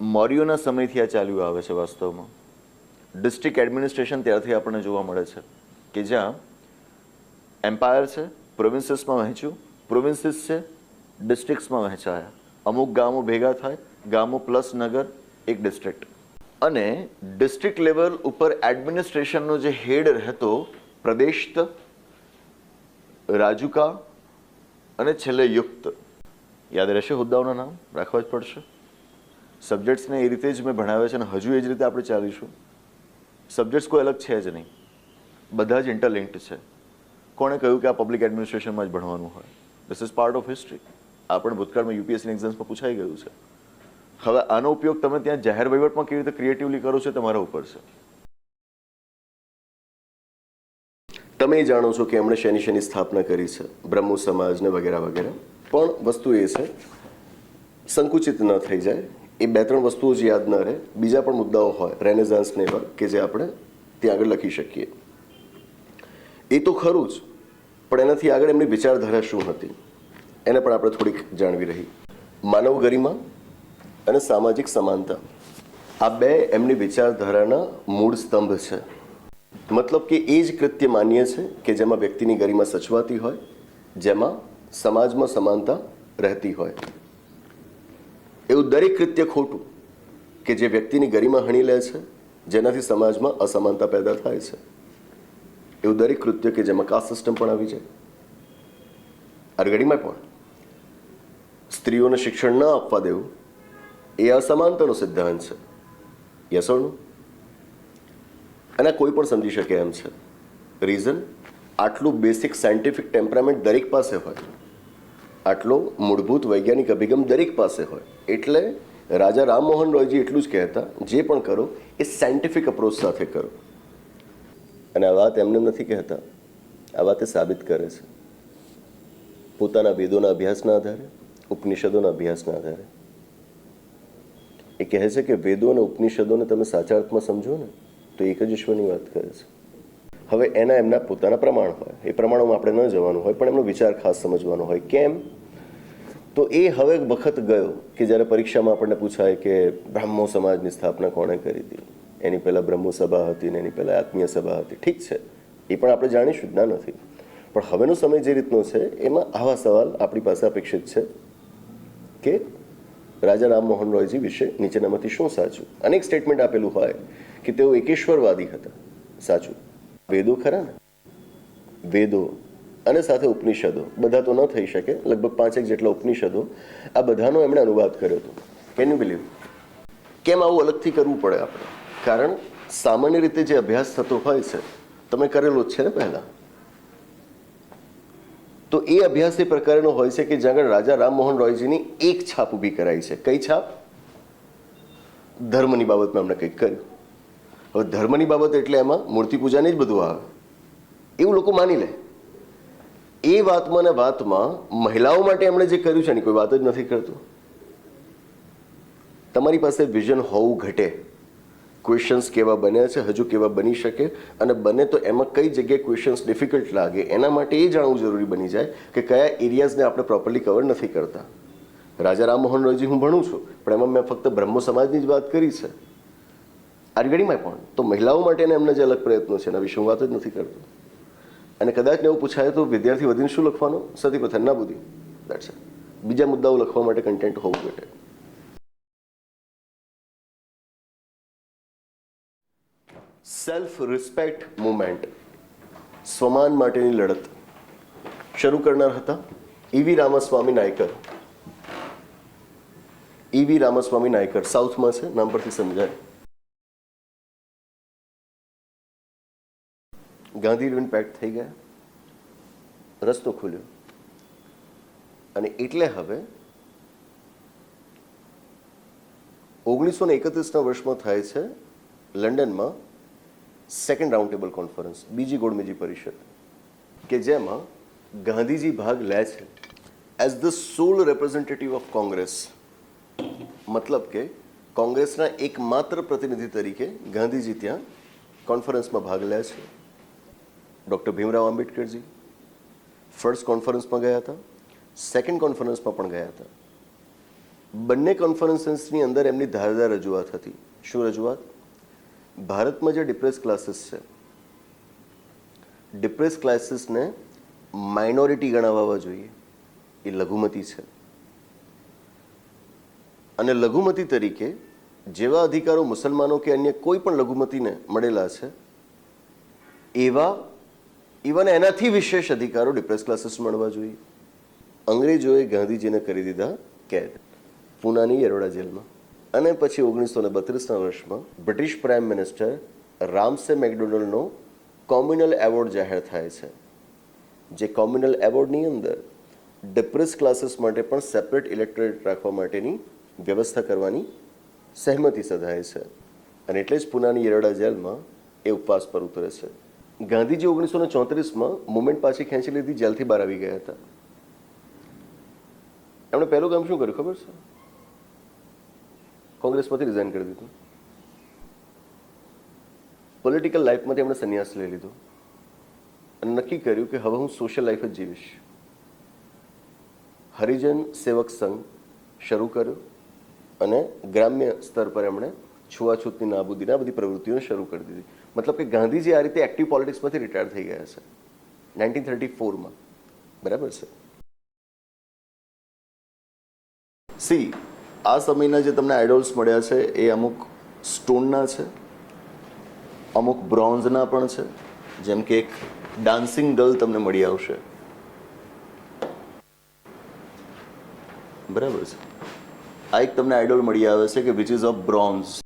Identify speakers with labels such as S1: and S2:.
S1: મૌર્યોના સમયથી આ ચાલ્યું આવે છે વાસ્તવમાં. ડિસ્ટ્રિક્ટ એડમિનિસ્ટ્રેશન ત્યારથી આપણને જોવા મળે છે કે જ્યાં એમ્પાયર છે પ્રોવિન્સીસમાં વહેંચ્યું પ્રોવિન્સીસ છે ડિસ્ટ્રિક્ટ્સમાં વહેંચાયા. અમુક ગામો ભેગા થાય, ગામો પ્લસ નગર, એક ડિસ્ટ્રિક્ટ અને ડિસ્ટ્રિક્ટ લેવલ ઉપર એડમિનિસ્ટ્રેશનનો જે હેડ રહેતો પ્રદેશત રાજુકા અને છેલ્લે યુક્ત. યાદ રહેશે હોદ્દાઓના નામ? રાખવા જ પડશે. સબ્જેક્ટ્સને એ રીતે જ મેં ભણાવ્યા છે અને હજુ એ જ રીતે આપણે ચાલીશું. સબ્જેક્ટ્સ કોઈ અલગ છે જ નહીં. બધા જ ઇન્ટરલિંક્ડ છે. કોણે કહ્યું કે આ પબ્લિક એડમિનિસ્ટ્રેશનમાં જ ભણવાનું હોય? This is part of history આપણે ભૂતકાળમાં યુપીએસસી એક્ઝામ્સમાં પૂછાઈ ગયું છે. હવે આનો ઉપયોગ તમે ત્યાં જાહેર વહીવટમાં કેવી રીતે ક્રિએટિવલી કરો છો તમારા ઉપર છે.
S2: તમે જાણો છો કે એમણે શેની શેની સ્થાપના કરી છે. બ્રહ્મો સમાજને વગેરે વગેરે. પણ વસ્તુ એ છે, સંકુચિત ન થઈ જાય. એ બે ત્રણ વસ્તુઓ જ યાદ ન રહે. બીજા પણ મુદ્દાઓ હોય રેનેઝાન્સ ને એવા કે જે આપણે ત્યાં આગળ લખી શકીએ. એ તો ખરું જ, પણ એનાથી આગળ એમની વિચારધારા શું હતી? એને પણ આપણે થોડીક જાણવી રહી. માનવ ગરિમા અને સામાજિક સમાનતા. આ બે એમની વિચારધારાના મૂળ સ્તંભ છે. મતલબ કે એ જ કૃત્ય માન્ય છે કે જેમાં વ્યક્તિની ગરિમા સચવાતી હોય, જેમાં સમાજમાં સમાનતા રહેતી હોય. એવું દરેક કૃત્ય ખોટું કે જે વ્યક્તિની ગરિમા હણી લે છે, જેનાથી સમાજમાં અસમાનતા પેદા થાય છે. એવું દરેક કૃત્ય કે જેમાં કાસ્ટ સિસ્ટમ પણ આવી જાય. અરગડીમાં પણ. સ્ત્રીઓને શિક્ષણ ન આપવા દેવું, એ અસમાનતાનો સિદ્ધાંત છે. યસોનું અને કોઈ પણ સમજી શકે એમ છે. રીઝન આટલું બેસિક સાયન્ટિફિક ટેમ્પરામેન્ટ દરેક પાસે હોય. આટલો મૂળભૂત વૈજ્ઞાનિક અભિગમ દરેક પાસે હોય. એટલે રાજા રામમોહન રોયજી એટલું જ કહેતા, જે પણ કરો, એ સાયન્ટિફિક અપ્રોચ સાથે કરો. અને આ વાત એમને નથી કહેતા. આ વાત એ સાબિત કરે છે. પોતાના વેદોના અભ્યાસના આધારે, ઉપનિષદોના અભ્યાસના આધારે. એ કહે છે કે વેદો અને ઉપનિષદોને તમે સાચા અર્થમાં સમજો ને, તો એક જ ઈશ્વરની વાત કરે છે. હવે એના એમના પોતાના પ્રમાણ હોય. એ પ્રમાણોમાં આપણે ન જવાનું હોય, પણ એમનો વિચાર ખાસ સમજવાનો હોય. કેમ? તો એ હવે વખત ગયો કે જ્યારે પરીક્ષામાં આપણને પૂછાય કે બ્રાહ્મો સમાજની સ્થાપના કોણે કરી હતી? એની પહેલાં બ્રહ્મો સભા હતી ને એની પહેલાં આત્મીય સભા હતી. ઠીક છે. એ પણ આપણે જાણીશું જ, ના નથી. પણ હવેનો સમય જે રીતનો છે, એમાં આવા સવાલ આપણી પાસે અપેક્ષિત છે કે રાજા રામમોહન રોયજી વિશે નીચેનામાંથી શું સાચું? અનેક સ્ટેટમેન્ટ આપેલું હોય કે તેઓ એકેશ્વરવાદી હતા. સાચું. વેદો ખરા? વેદો અને સાથે ઉપનિષદો. બધા તો ન થઈ શકે. લગભગ પાંચેક જેટલા ઉપનિષદો આ બધાનો એમણે અનુવાદ કર્યો હતો. કેન યુ બિલીવ કેમ આવું અલગથી કરવું પડે આપણે? કારણ સામાન્ય રીતે જે અભ્યાસ થતો હોય છે, તમે કરેલો જ છે ને પહેલા. તો એ અભ્યાસ એ પ્રકારનો હોય છે કે જ્યાં આગળ રાજા રામમોહન રોયજીની એક છાપ ઊભી કરાઈ છે. કઈ છાપ? ધર્મની બાબતમાં એમણે કંઈક કર્યું. હવે ધર્મની બાબત એટલે એમાં મૂર્તિ પૂજાની જ બધું આવે. એવું લોકો માની લે. એ વાતમાં ને વાતમાં મહિલાઓ માટે એમણે જે કર્યું છે ને, કોઈ વાત જ નથી કરતું. તમારી પાસે વિઝન હોવું ઘટે. ક્વેશ્ચન્સ કેવા બન્યા છે, હજુ કેવા બની શકે અને બને તો એમાં કઈ જગ્યાએ ક્વેશ્ચન્સ ડિફિકલ્ટ લાગે, એના માટે એ જાણવું જરૂરી બની જાય કે કયા એરિયાઝને આપણે પ્રોપરલી કવર નથી કરતા. રાજા રામમોહન રોયજી હું ભણું છું, પણ એમાં મેં ફક્ત બ્રહ્મો સમાજની જ વાત કરી છે. આરગડીમાં પણ. તો મહિલાઓ માટેના એમના જે અલગ પ્રયત્નો છે, એના વિશે હું વાત જ નથી કરતો. અને કદાચ એવું પૂછાય તો વિદ્યાર્થી વધીને શું લખવાનું? સતી પ્રથા ના બુદ્ધિ. દેટ્સ બીજા મુદ્દાઓ લખવા માટે કન્ટેન્ટ હોવું જોઈએ. સેલ્ફ રિસ્પેક્ટ મુમેન્ટ સ્વમાન માટેની લડત. શરૂ કરનાર હતા E V Ramaswamy Naicker. E V Ramaswamy Naicker. સાઉથમાં છે, નામ પરથી સમજાય. ગાંધી પેક થઈ ગયા. રસ્તો ખુલ્યો. અને એટલે હવે ઓગણીસો ને એકત્રીસના વર્ષમાં થાય છે લંડનમાં સેકન્ડ રાઉન્ડ ટેબલ કોન્ફરન્સ બીજી ગોળમેજી પરિષદ, કે જેમાં ગાંધીજી ભાગ લે છે as the sole representative of Congress. મતલબ કે કોંગ્રેસના એકમાત્ર પ્રતિનિધિ તરીકે ગાંધીજી ત્યાં કોન્ફરન્સમાં ભાગ લે છે. ડૉક્ટર ભીમરાવ આંબેડકરજી ફર્સ્ટ કોન્ફરન્સમાં ગયા હતા, સેકન્ડ કોન્ફરન્સમાં પણ ગયા હતા. બંને કોન્ફરન્સની અંદર એમની ધારદાર રજૂઆત હતી. શું રજૂઆત? ભારતમાં જે ડિપ્રેસ ક્લાસીસ છે, ડિપ્રેસ ક્લાસીસને માઇનોરિટી ગણાવવા જોઈએ. એ લઘુમતી છે. અને લઘુમતી તરીકે જેવા અધિકારો મુસલમાનો કે અન્ય કોઈ પણ લઘુમતીને મળેલા છે, એવા ઇવન એનાથી વિશેષ અધિકારો ડિપ્રેસ ક્લાસીસ મળવા જોઈએ. અંગ્રેજોએ ગાંધીજીને કરી દીધા કેદ, પૂનાની યરોડા જેલમાં. અને પછી ઓગણીસો ને બત્રીસના વર્ષમાં બ્રિટિશ પ્રાઇમ મિનિસ્ટર રામસે મેકડોનલ્ડનો કોમ્યુનલ એવોર્ડ જાહેર થાય છે. જે કોમ્યુનલ એવોર્ડની અંદર ડિપ્રેસ ક્લાસીસ માટે પણ સેપરેટ ઇલેક્ટોરેટ રાખવા માટેની વ્યવસ્થા કરવાની સહેમતિ સધાય છે. અને એટલે જ પુનાની યરોડા જેલમાં એ ઉપવાસ પર ઉતરે છે. ગાંધીજી ઓગણીસો ને ચોત્રીસમાં મુમેન્ટ પાછી ખેંચી લીધી, જેલથી બહાર આવી ગયા હતા. એમણે પહેલું કામ શું કર્યું ખબર છે? કોંગ્રેસમાંથી રિઝાઇન કરી દીધું. પોલિટિકલ લાઈફમાંથી એમણે સંન્યાસ લઈ લીધો. અને નક્કી કર્યું કે હવે હું સોશિયલ લાઈફ જ જીવીશ. હરિજન સેવક સંઘ શરૂ કર્યો અને ગ્રામ્ય સ્તર પર એમણે છૂઆછૂતની નાબૂદીને આ બધી પ્રવૃત્તિઓ શરૂ કરી દીધી. મતલબ કે ગાંધીજી આ રીતે એક્ટિવ પોલિટિક્સમાંથી રિટાયર થઈ ગયા છે નાઇન્ટીન થર્ટી ફોરમાં બરાબર છે? સી, આ સમયના જે તમને આઇડોલ્સ મળ્યા છે, એ અમુક સ્ટોનના છે, અમુક બ્રોન્ઝના પણ છે, જેમ કે એક ડાન્સિંગ ગર્લ તમને મળી આવશે. બરાબર છે? આ એક તમને આઇડોલ મળી આવે છે કે વિચ ઇઝ ઓફ બ્રોન્ઝ